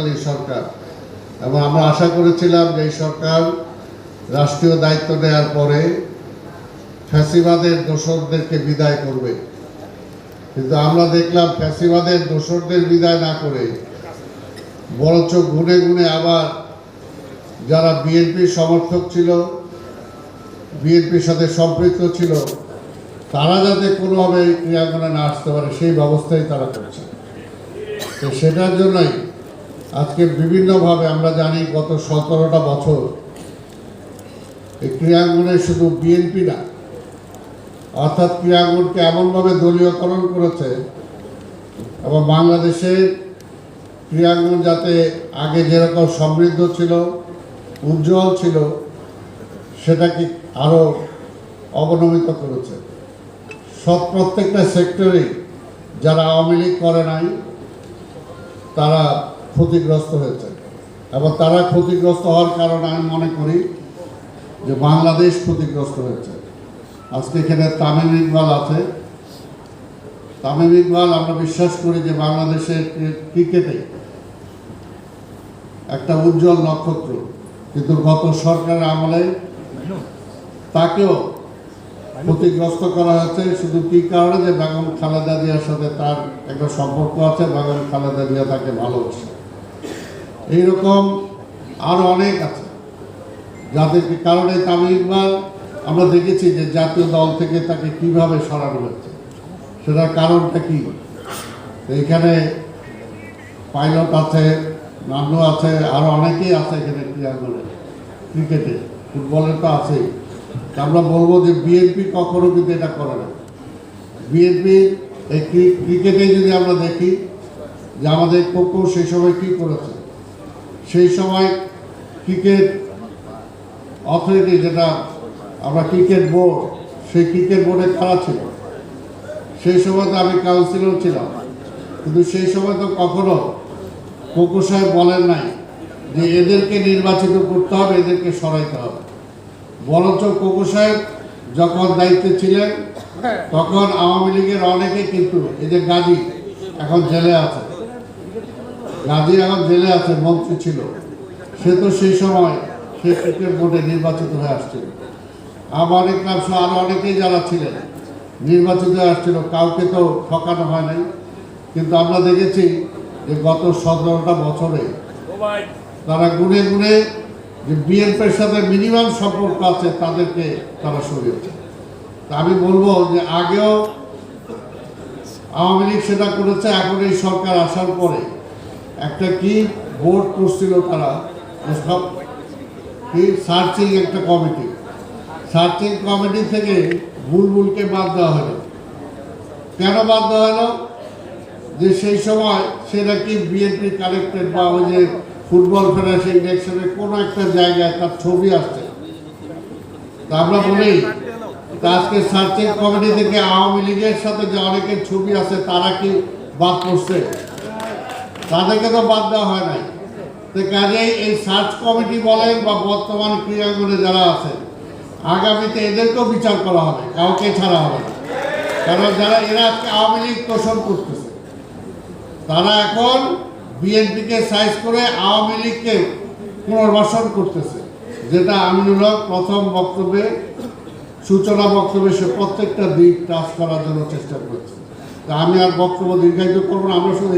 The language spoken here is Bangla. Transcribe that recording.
অন্তর্বর্তীকালীন সরকার। এবং আমরা আশা করেছিলাম যে এই সরকার রাষ্ট্রীয় দায়িত্ব নেওয়ার পরে ফ্যাসিবাদের দোসরদেরকে বিদায় করবে। কিন্তু আমরা দেখলাম ফ্যাসিবাদের দোসরদের বিদায় না করে, বরঞ্চ গুনে গুনে আবার যারা বিএনপির সমর্থক ছিল, বিএনপির সাথে সম্পৃক্ত ছিল, তারা যাতে কোনোভাবে এই ক্রিয়াঙ্গনে না আসতে পারে, সেই ব্যবস্থাই তারা করছে। তো সেটার জন্যই আজকে বিভিন্নভাবে আমরা জানি গত সতেরোটা বছর এই ক্রিয়াঙ্গনে শুধু বিএনপি না, অর্থাৎ ক্রিয়াঙ্গনকে এমনভাবে দলীয়করণ করেছে এবং বাংলাদেশের ক্রিয়াঙ্গন যাতে আগে যেরকম সমৃদ্ধ ছিল, উজ্জ্বল ছিল, সেটাকে আরও অবনমিত করেছে। সব প্রত্যেকটা সেক্টরেই যারা আওয়ামী লীগ করে নাই, তারা ক্ষতিগ্রস্ত হয়েছে। এবং তারা ক্ষতিগ্রস্ত হওয়ার কারণে আমি মনে করি যে বাংলাদেশ ক্ষতিগ্রস্ত হয়েছে। আজকে এখানে তামিম ইকবাল আছে। তামিম ইকবাল, আমরা বিশ্বাস করি যে বাংলাদেশের ক্রিকেটে একটা উজ্জ্বল নক্ষত্র। কিন্তু গত সরকারের আমলে তাকেও ক্ষতিগ্রস্ত করা হয়েছে। শুধু কি কারণে? যে বেগম খালেদা জিয়ার সাথে তার একটা সম্পর্ক আছে। বেগম খালেদা জিয়া তাকে ভালোবাসে। এইরকম আরও অনেক আছে। যাদের কারণে তামিম ইকবাল আমরা দেখেছি যে জাতীয় দল থেকে তাকে কীভাবে সরানো হচ্ছে সেটার কারণটা কি? এখানে পাইলট আছে, নান্নু আছে আরও অনেকেই আছে এখানে ক্রীড়াঙ্গনে ক্রিকেটে, ফুটবলের তো আছেই। আমরা বলব যে বিএনপি কখনো কিন্তু এটা করে না। বিএনপি এই ক্রি- ক্রিকেটে যদি আমরা দেখি যে আমাদের কোকো সেই সময় কী করেছে সেই সময় ক্রিকেট অথরিটি যেটা আমরা ক্রিকেট বোর্ড, সেই ক্রিকেট বোর্ডে কারা ছিল। সেই সময় তো আমি কাউন্সিলর ছিলাম। কিন্তু সেই সময় তো কখনো কোকো সাহেব বলেন নাই যে এদেরকে নির্বাচিত করতে হবে, এদেরকে সরাইতে হবে। বরঞ্চ কোকো সাহেব যখন দায়িত্বে ছিলেন, তখন আওয়ামী লীগের অনেকে কিন্তু এই যে গাজী এখন জেলে আছে গাজী এখন জেলে আছে, মন্ত্রী ছিল। সে তো সেই সময় সে ক্রিকেট বোর্ডে নির্বাচিত হয়ে আসছিল। আমার ইকরাম সহ আরও অনেকেই যারা ছিলেন, নির্বাচিত হয়ে আসছিল। কাউকে তো ঠকানো হয় নাই। কিন্তু আমরা দেখেছি যে গত সতেরোটা বছরে তারা গুনে গুনে যে বিএনপির সাথে মিনিমাম সম্পর্ক আছে, তাদেরকে তারা সরিয়েছে তা আমি বলব যে আগেও আওয়ামী লীগ সেটা করেছে, এখন এই সরকার আসার পরে একটা কি বোর্ড করছিল তারা সব কি সার্চিং একটা কমিটি সার্চিং কমিটি থেকে বুলবুলকে বাদ দেওয়া হলো। কেন বাদ দেওয়া হলো? যে সেই সময় সে নাকি বিএনপি কালেক্টেড বা ওই যে ফুটবল ফেডারেশন ইলেকশনে কোনো একটা জায়গায় তার ছবি আসছে। তা আমরা বলি আজকে সার্চিং কমিটি থেকে আওয়ামী লীগের সাথে যে অনেকের ছবি আছে, তারা কি বাদ পড়ছে? তাদেরকে তো বাদ দেওয়া হয় নাই। তো কাজেই এই সার্চ কমিটি বলেন বা বর্তমান ক্রীড়াঙ্গনে যারা আছে, আগামীতে এদেরকেও বিচার করা হবে, কাউকে ছাড়া হবে কারণ যারা, এরা আজকে আওয়ামী লীগ পোষণ করতেছে। তারা এখন বিএনপিকে সাইজ করে আওয়ামী লীগকে পুনর্বাসন করতেছে। যেটা আমিনুল হক প্রথম বক্তব্যে, সূচনা বক্তব্যে সে প্রত্যেকটা দিক টাচ করার জন্য চেষ্টা করছে। তা আমি আর বক্তব্য দীর্ঘায়িত করব না, আমরা শুধু